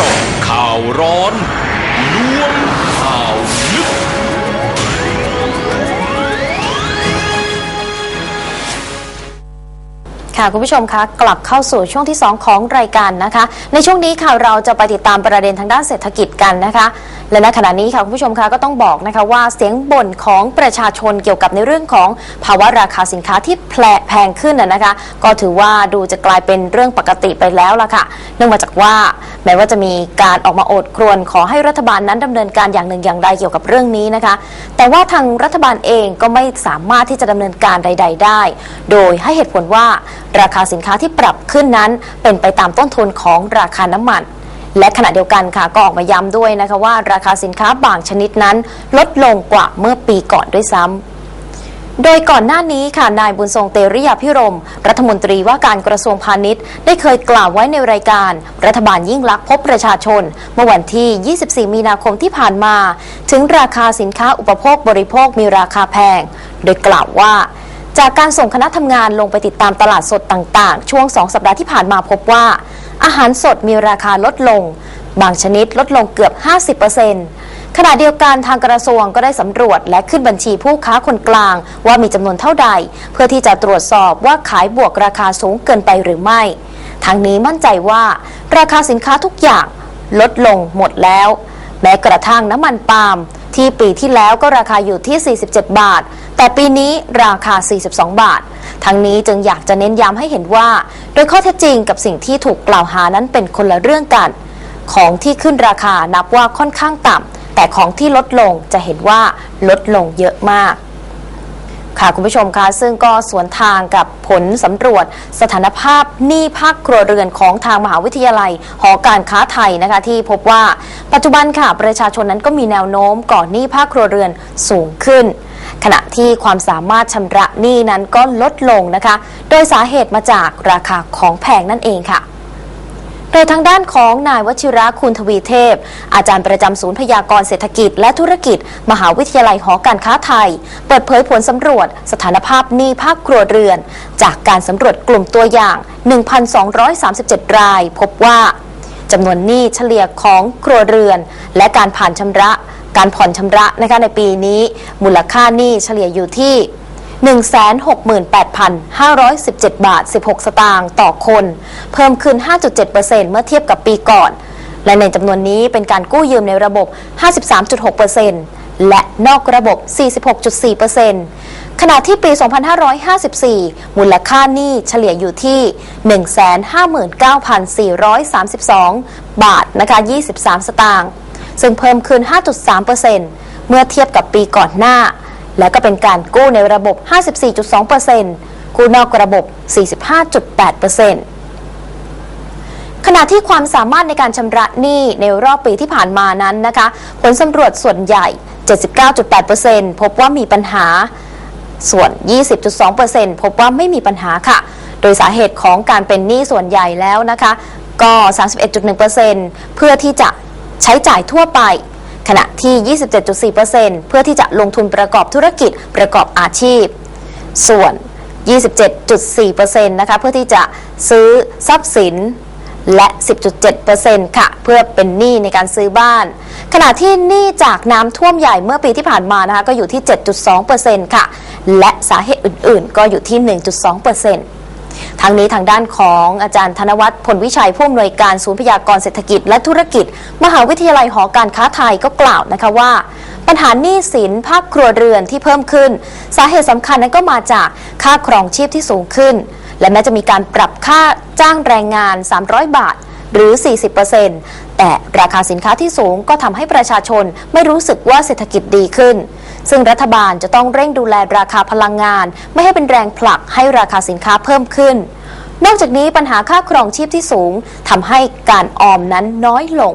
จาะข่าวร้อนล้วงข่าวลึก ค่ะคุณผู้ชมคะกลับเข้าสู่ช่วงที่ 2 ของรายการนะคะ ในช่วงนี้ค่ะเราจะไปติดตามประเด็นทางด้านเศรษฐกิจกันนะคะ และในขณะนี้ค่ะคุณผู้ชมคะก็ต้องบอกนะคะว่าเสียงบ่นของประชาชนเกี่ยวกับในเรื่องของภาวะราคาสินค้าที่แพลงขึ้นนะนะคะ ก็ถือว่าดูจะกลายเป็นเรื่องปกติไปแล้วล่ะค่ะ เนื่องมาจากว่าแม้ว่าจะมีการออกมาโอดครวญขอให้รัฐบาลนั้นดำเนินการอย่างหนึ่งอย่างใดเกี่ยวกับเรื่องนี้นะคะ แต่ว่าทางรัฐบาลเองก็ไม่สามารถที่จะดำเนินการใด ๆ ได้ โดยให้เหตุผลว่าราคาสินค้าที่ปรับขึ้นนั้นเป็นไปตามต้นทุนของราคาน้ำมัน และขณะเดียวกันค่ะก็ออกมาย้ำด้วยนะคะว่าราคาสินค้าบางชนิดนั้น ลดลงกว่าเมื่อปีก่อนด้วยซ้ำโดยก่อนหน้านี้ค่ะ นายบุญทรงเตริยาพิรม รัฐมนตรีว่าการกระทรวงพาณิชย์ ได้เคยกล่าวไว้ในรายการ รัฐบาลยิ่งลักษณ์พบประชาชน เมื่อวันที่ 24 มีนาคมที่ผ่านมา ถึงราคาสินค้าอุปโภคบริโภคมีราคาแพง โดยกล่าวว่าจากการส่งคณะทำงานลงไปติดตามตลาดสดต่างๆ ช่วง 2 สัปดาห์ที่ผ่านมาพบว่า อาหารสดมีราคาลดลง บางชนิดลดลงเกือบ 50%ขณะเดียวกันทางกระทรวงก็ได้สำรวจและขึ้นบัญชีผู้ค้าคนกลาง ว่ามีจำนวนเท่าใด เพื่อที่จะตรวจสอบว่าขายบวกราคาสูงเกินไปหรือไม่ทางนี้มั่นใจว่า ราคาสินค้าทุกอย่างลดลงหมดแล้ว แม้กระทั่งน้ำมันปาล์ม ที่ปีที่แล้วก็ราคาอยู่ที่ 47 บาท แต่ปีนี้ราคา 42 บาท ทั้งนี้จึงอยากจะเน้นย้ำให้เห็นว่า โดยข้อเท็จจริงกับสิ่งที่ถูกกล่าวหานั้นเป็นคนละเรื่องกัน ของที่ขึ้นราคานับว่าค่อนข้างต่ำแต่ของที่ลดลงจะเห็นว่าลดลงเยอะมาก ค่ะคุณผู้ชมคะซึ่งก็สวนทางกับผลสำรวจสถานภาพหนี้ภาคครัวเรือนของทางมหาวิทยาลัย หอการค้าไทยนะคะที่พบว่าปัจจุบันค่ะประชาชนนั้นก็มีแนวโน้มก่อหนี้ภาคครัวเรือนสูงขึ้น ขณะที่ความสามารถชำระหนี้นั้นก็ลดลงนะคะ โดยสาเหตุมาจากราคาของแพงนั่นเองค่ะ โดยทางด้านของนายวชิระคุณทวีเทพ อาจารย์ประจำศูนย์พยากรณ์เศรษฐกิจ และธุรกิจ มหาวิทยาลัยหอการค้าไทย เปิดเผยผลสำรวจ สถานภาพหนี้ภาคครัวเรือน จากการสำรวจกลุ่มตัวอย่าง 1,237 ราย พบว่าจำนวนหนี้เฉลี่ยของครัวเรือน และการผ่านชำระ การผ่อนชำระนะคะในปีนี้ มูลค่าหนี้เฉลี่ยอยู่ที่ 168,517 บาท 16 สตางค์ต่อคน เพิ่มขึ้น 5.7%เมื่อเทียบกับปีก่อน และในจำนวนนี้เป็นการกู้ยืมในระบบ 53.6%และนอกระบบ 46.4%ขณะที่ปี 2554 มูลค่าหนี้เฉลี่ยอยู่ที่ 159,432 บาทนะคะ 23 สตางค์ ซึ่งเพิ่มขึ้น 5.3%เมื่อเทียบกับปีก่อนหน้า และก็เป็นการกู้ในระบบ 54.2%กู้นอกระบบ 45.8%ขณะที่ความสามารถในการชำระหนี้ในรอบปีที่ผ่านมานั้นนะคะ ผลสำรวจส่วนใหญ่ 79.8%พบว่ามีปัญหา ส่วน 20.2%พบว่าไม่มีปัญหาค่ะ โดยสาเหตุของการเป็นหนี้ส่วนใหญ่แล้วนะคะ ก็ 31.1%เพื่อที่จะใช้จ่ายทั่วไป ขณะที่ 27.4%เพื่อที่จะลงทุนประกอบธุรกิจประกอบอาชีพ ส่วน 27.4%นะคะเพื่อที่จะซื้อทรัพย์สินและ 10.7%ค่ะ เพื่อเป็นหนี้ในการซื้อบ้าน ขณะที่หนี้จากน้ำท่วมใหญ่เมื่อปีที่ผ่านมานะคะก็อยู่ที่ 7.2%ค่ะ และสาเหตุอื่นๆ ก็อยู่ที่ 1.2% ทางนี้ทางด้านของอาจารย์ธนวัฒน์ผลวิชัยผู้อำนวยการศูนย์พยากรณ์เศรษฐกิจและธุรกิจ มหาวิทยาลัยหอการค้าไทยก็กล่าวนะคะว่า ปัญหาหนี้สินภาคครัวเรือนที่เพิ่มขึ้น สาเหตุสำคัญนั้นก็มาจากค่าครองชีพที่สูงขึ้น และแม้จะมีการปรับค่าจ้างแรงงาน 300 บาทหรือ 40%แต่ราคาสินค้าที่สูงก็ทำให้ประชาชนไม่รู้สึกว่าเศรษฐกิจดีขึ้น ซึ่งรัฐบาลจะต้องเร่งดูแลราคาพลังงาน ไม่ให้เป็นแรงผลักให้ราคาสินค้าเพิ่มขึ้น นอกจากนี้ปัญหาค่าครองชีพที่สูงทำให้การออมนั้นน้อยลง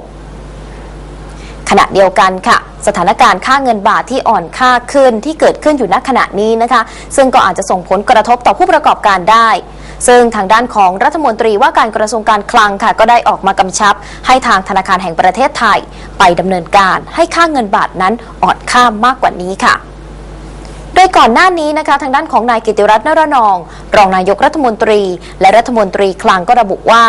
ขณะเดียวกันค่ะสถานการณ์ค่าเงินบาทที่อ่อนค่าขึ้นที่เกิดขึ้นอยู่ณขณะนี้นะคะ ซึ่งก็อาจจะส่งผลกระทบต่อผู้ประกอบการได้ ซึ่งทางด้านของรัฐมนตรีว่าการกระทรวงการคลังค่ะ ก็ได้ออกมากำชับ ให้ทางธนาคารแห่งประเทศไทย ไปดำเนินการให้ค่าเงินบาทนั้นอ่อนค่ามากกว่านี้ค่ะโดยก่อนหน้านี้นะคะทางด้านของนายกิติรัตน์นรนอง รองนายกรัฐมนตรี และรัฐมนตรีคลังก็ระบุว่า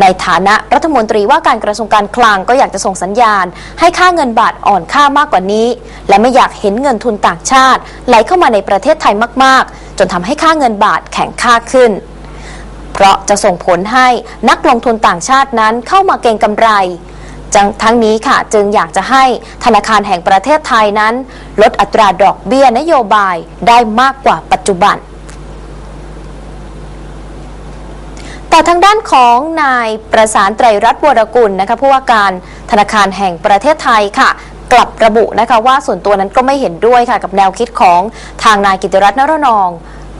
ในฐานะรัฐมนตรีว่าการกระทรวงการคลังก็อยากจะส่งสัญญาณ ให้ค่าเงินบาทอ่อนค่ามากกว่านี้ และไม่อยากเห็นเงินทุนต่างชาติ ไหลเข้ามาในประเทศไทยมาก ๆ จนทำให้ค่าเงินบาทแข็งค่าขึ้น เพราะจะส่งผลให้นักลงทุนต่างชาตินั้นเข้ามาเก็งกำไรจังทั้งนี้ค่ะจึงอยากจะให้ธนาคารแห่งประเทศไทยนั้น ลดอัตราดอกเบี้ยนโยบายได้มากกว่าปัจจุบัน แต่ทางด้านของนายประสานไตรรัตน์วรกุลนะคะผู้ว่าการธนาคารแห่งประเทศไทยค่ะ กลับระบุนะคะว่าส่วนตัวนั้นก็ไม่เห็นด้วยค่ะกับแนวคิดของทางนายกิติรัตน์นรนอง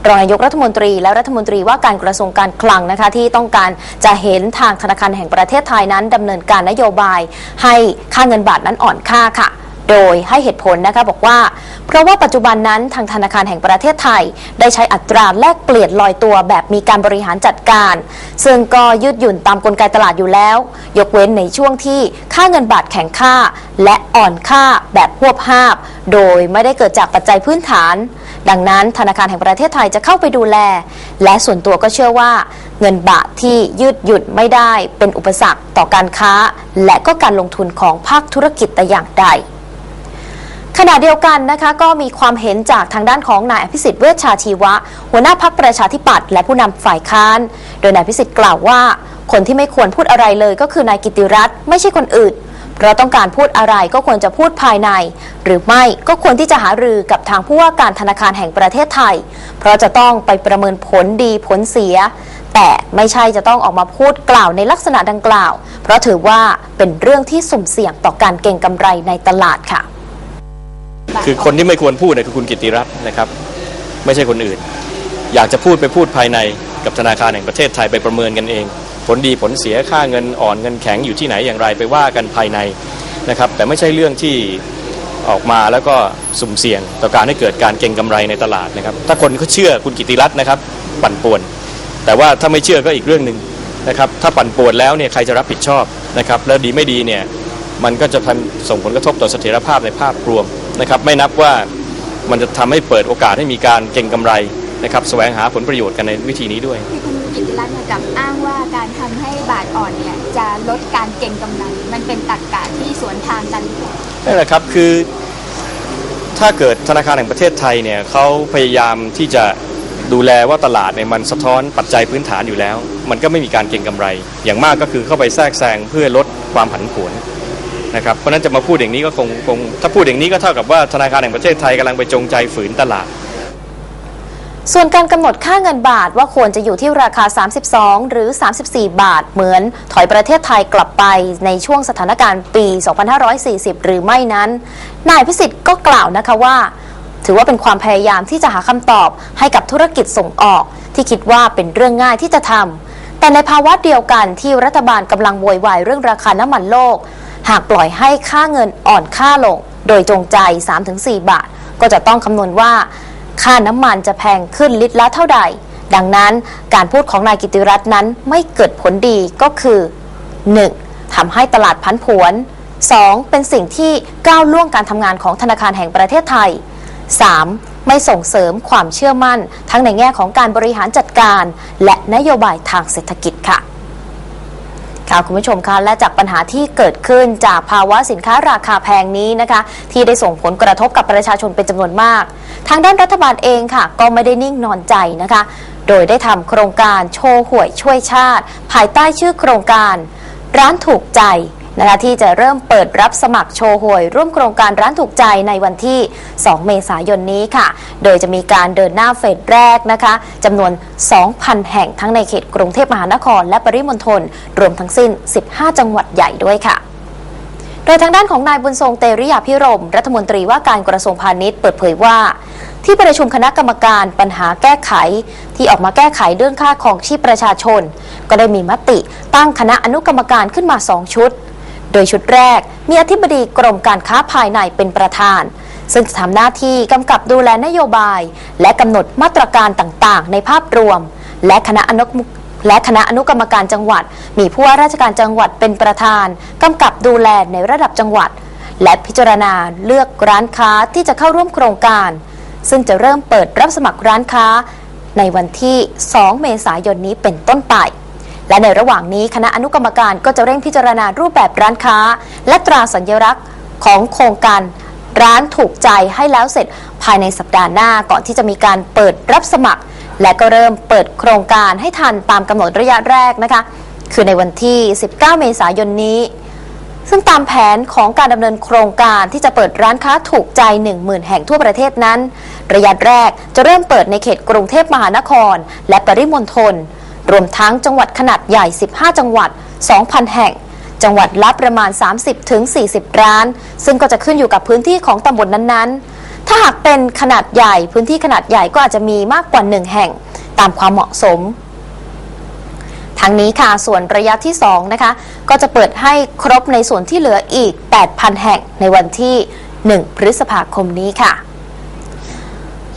รองนายกรัฐมนตรีและรัฐมนตรีว่าการกระทรวงการคลังนะคะที่ต้องการจะเห็นทางธนาคารแห่งประเทศไทยนั้นดำเนินการนโยบาย ให้ค่าเงินบาทนั้นอ่อนค่าค่ะ โดยให้เหตุผลนะคะบอกว่า เพราะว่าปัจจุบันนั้นทางธนาคารแห่งประเทศไทย ได้ใช้อัตราแลกเปลี่ยนลอยตัวแบบมีการบริหารจัดการ ซึ่งก็ยืดหยุ่นตามกลไกตลาดอยู่แล้ว ยกเว้นในช่วงที่ค่าเงินบาทแข็งค่า และอ่อนค่าแบบหวบภาพ โดยไม่ได้เกิดจากปัจจัยพื้นฐาน ดังนั้นธนาคารแห่งประเทศไทยจะเข้าไปดูแล และส่วนตัวก็เชื่อว่า เงินบาทที่ยืดหยุ่นไม่ได้เป็นอุปสรรคต่อการค้า และก็การลงทุนของภาคธุรกิจแต่อย่างใดขณะเดียวกันนะคะก็มีความเห็นจากทางด้านของนายอภิสิทธิ์เวชชาชีวะ หัวหน้าพักประชาธิปัตย์และผู้นำฝ่ายค้าน โดยนายอภิสิทธิ์กล่าวว่า คนที่ไม่ควรพูดอะไรเลยก็คือนายกิติรัตน์ไม่ใช่คนอื่น เราต้องการพูดอะไรก็ควรจะพูดภายใน หรือไม่ก็ควรที่จะหารือกับทางผู้ว่าการธนาคารแห่งประเทศไทย เพราะจะต้องไปประเมินผลดีผลเสีย แต่ไม่ใช่จะต้องออกมาพูดกล่าวในลักษณะดังกล่าว เพราะถือว่าเป็นเรื่องที่สุ่มเสี่ยงต่อการเก็งกำไรในตลาดค่ะ คือคนที่ไม่ควรพูดเนี่ยคือคุณกิติรัตน์นะครับ ไม่ใช่คนอื่น อยากจะพูดไปพูดภายในกับธนาคารแห่งประเทศไทยไปประเมินกันเอง ผลดีผลเสียค่าเงินอ่อนเงินแข็งอยู่ที่ไหนอย่างไรไปว่ากันภายในนะครับ แต่ไม่ใช่เรื่องที่ออกมาแล้วก็สุ่มเสี่ยงต่อการให้เกิดการเก็งกำไรในตลาดนะครับ ถ้าคนเขาเชื่อคุณกิติรัตน์นะครับปั่นป่วน แต่ว่าถ้าไม่เชื่อก็อีกเรื่องหนึ่งนะครับถ้าปั่นป่วนแล้วเนี่ยใครจะรับผิดชอบนะครับแล้วดีไม่ดีเนี่ยมันก็จะทำส่งผลกระทบต่อเสถียรภาพในภาพรวมนะครับไม่นับว่ามันจะทำให้เปิดโอกาสให้มีการเก็งกำไรนะครับแสวงหาผลประโยชน์กันในวิธีนี้ด้วยคุณ กิติรัตน์กับอ้างว่าการทำให้บาทอ่อนเนี่ยจะลดการเก็งกำไรมันเป็นตรรกะที่สวนทางกันหรือเปล่านั่นแหละครับคือ ถ้าเกิดธนาคารแห่งประเทศไทยเนี่ยเขาพยายามที่จะดูแลว่าตลาดเนี่ยมันสะท้อนปัจจัยพื้นฐานอยู่แล้ว มันก็ไม่มีการเก็งกำไร อย่างมากก็คือเข้าไปแทรกแซงเพื่อลดความผันผวนนะครับเพราะฉะนั้นจะมาพูดอย่างนี้ก็คงคงถ้าพูดอย่างนี้ก็เท่ากับว่าธนาคารแห่งประเทศไทยกำลังไปจงใจฝืนตลาด ส่วนการกำหนดค่าเงินบาทว่าควรจะอยู่ที่ราคา 32 หรือ 34 บาท เหมือนถอยประเทศไทยกลับไปในช่วงสถานการณ์ปี 2540 หรือไม่นั้น นายพิสิทธิ์ก็กล่าวนะคะว่า ถือว่าเป็นความพยายามที่จะหาคำตอบให้กับธุรกิจส่งออก ที่คิดว่าเป็นเรื่องง่ายที่จะทำแต่ในภาวะเดียวกันที่รัฐบาลกำลังโวยวายเรื่องราคาน้ำมันโลก หากปล่อยให้ค่าเงินอ่อนค่าลง โดยจงใจ 3-4 บาท ก็จะต้องคำนวณว่า ค่าน้ำมันจะแพงขึ้นลิตรละเท่าใด ดังนั้นการพูดของนายกิติรัตน์นั้นไม่เกิดผลดีก็คือ 1. ทำให้ตลาดพันผวน 2. เป็นสิ่งที่ก้าวล่วงการทำงานของธนาคารแห่งประเทศไทย 3. ไม่ส่งเสริมความเชื่อมั่น ทั้งในแง่ของการบริหารจัดการ และนโยบายทางเศรษฐกิจค่ะ ค่ะคุณผู้ชมคะและจากปัญหาที่เกิดขึ้นจากภาวะสินค้าราคาแพงนี้นะคะ ที่ได้ส่งผลกระทบกับประชาชนเป็นจำนวนมาก ทางด้านรัฐบาลเองค่ะ ก็ไม่ได้นิ่งนอนใจนะคะ โดยได้ทำโครงการโชว์หวยช่วยชาติ ภายใต้ชื่อโครงการ ร้านถูกใจ นะคะที่จะเริ่มเปิดรับสมัครโชว์หวย ร่วมโครงการร้านถูกใจในวันที่ 2 เมษายนนี้ค่ะ โดยจะมีการเดินหน้าเฟสแรกนะคะจำนวน 2,000 แห่งทั้งในเขตกรุงเทพมหานคร และปริมณฑลรวมทั้งสิ้น 15 จังหวัดใหญ่ด้วยค่ะโดยทางด้านของนายบุญทรงเตริยาพิรม รัฐมนตรีว่าการกระทรวงพาณิชย์เปิดเผยว่าที่ประชุมคณะกรรมการปัญหาแก้ไข ที่ออกมาแก้ไขเรื่องค่าของชีพประชาชน ก็ได้มีมติตั้งคณะอนุกรรมการขึ้นมา 2 ชุด โดยชุดแรกมีอธิบดีกรมการค้าภายในเป็นประธาน ซึ่งจะทำหน้าที่กำกับดูแลนโยบาย และกำหนดมาตรการต่างๆ ในภาพรวม และคณะอนุและคณะอนุกรรมการจังหวัด มีผู้ว่าราชการจังหวัดเป็นประธานกำกับดูแลในระดับจังหวัด และพิจารณาเลือกร้านค้าที่จะเข้าร่วมโครงการ ซึ่งจะเริ่มเปิดรับสมัครร้านค้า ในวันที่ 2 เมษายนนี้เป็นต้นไป และในระหว่างนี้คณะอนุกรรมการก็จะเร่งพิจารณารูปแบบร้านค้า และตราสัญลักษณ์ของโครงการร้านถูกใจให้แล้วเสร็จภายในสัปดาห์หน้าก่อนที่จะมีการเปิดรับสมัคร และก็เริ่มเปิดโครงการให้ทันตามกำหนดระยะแรกนะคะ คือในวันที่ 19 เมษายนนี้ ซึ่งตามแผนของการดำเนินโครงการที่จะเปิดร้านค้าถูกใจ 10,000 แห่งทั่วประเทศนั้น ระยะแรกจะเริ่มเปิดในเขตกรุงเทพมหานคร และปริมณฑล รวมทั้งจังหวัดขนาดใหญ่ 15 จังหวัด 2,000 แห่ง จังหวัดละประมาณ 30-40 ร้าน ซึ่งก็จะขึ้นอยู่กับพื้นที่ของตำบลนนั้นๆ ถ้าหากเป็นขนาดใหญ่พื้นที่ขนาดใหญ่ก็อาจจะมีมากกว่า 1 แห่ง ตามความเหมาะสมทั้งนี้ค่ะส่วนระยะที่ 2 นะคะ ก็จะเปิดให้ครบในส่วนที่เหลืออีก 8,000 แห่งในวันที่ 1 พฤษภาคมนี้ค่ะ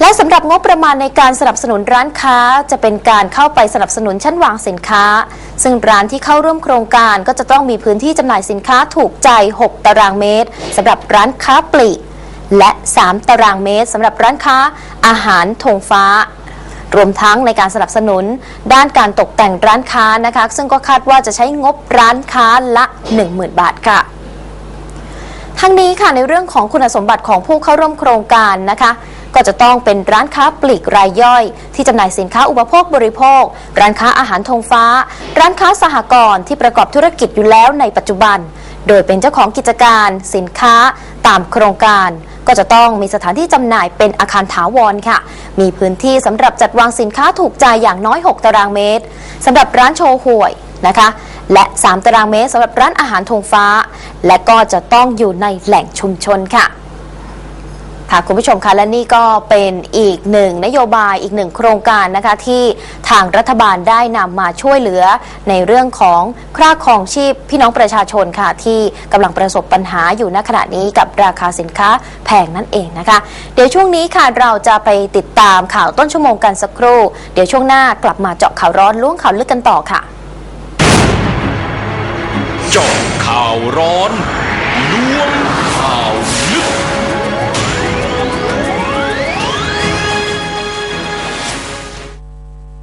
และสำหรับงบประมาณในการสนับสนุนร้านค้า จะเป็นการเข้าไปสนับสนุนชั้นวางสินค้า ซึ่งร้านที่เข้าร่วมโครงการก็จะต้องมีพื้นที่จำหน่ายสินค้าถูกใจ 6 ตารางเมตรสำหรับร้านค้าปลีกและ 3 ตารางเมตรสำหรับร้านค้าอาหารธงฟ้า รวมทั้งในการสนับสนุน ด้านการตกแต่งร้านค้านะคะ ซึ่งก็คาดว่าจะใช้งบร้านค้าละ 10,000 บาทค่ะทั้งนี้ค่ะในเรื่องของคุณสมบัติของผู้เข้าร่วมโครงการนะคะ ก็จะต้องเป็นร้านค้าปลีกรายย่อย ที่จำหน่ายสินค้าอุปโภคบริโภค ร้านค้าอาหารธงฟ้า ร้านค้าสหกรณ์ที่ประกอบธุรกิจอยู่แล้วในปัจจุบัน โดยเป็นเจ้าของกิจการสินค้าตามโครงการ ก็จะต้องมีสถานที่จำหน่ายเป็นอาคารถาวรค่ะ มีพื้นที่สำหรับจัดวางสินค้าถูกใจอย่างน้อย 6 ตารางเมตรสำหรับร้านโชว์หวยนะคะและ 3 ตารางเมตรสำหรับร้านอาหารธงฟ้า และก็จะต้องอยู่ในแหล่งชุมชนค่ะ ค่ะคุณผู้ชมคะและนี่ก็เป็นอีกหนึ่งนโยบายอีกหนึ่งโครงการนะคะที่ทางรัฐบาลได้นำมาช่วยเหลือในเรื่องของค่าครองชีพพี่น้องประชาชนค่ะ ที่กำลังประสบปัญหาอยู่ณขณะนี้กับราคาสินค้าแพงนั่นเองนะคะ เดี๋ยวช่วงนี้ค่ะเราจะไปติดตามข่าวต้นชั่วโมงกันสักครู่ เดี๋ยวช่วงหน้ากลับมาเจาะข่าวร้อนล้วงข่าวลึกกันต่อค่ะเจาะข่าวร้อนล้วง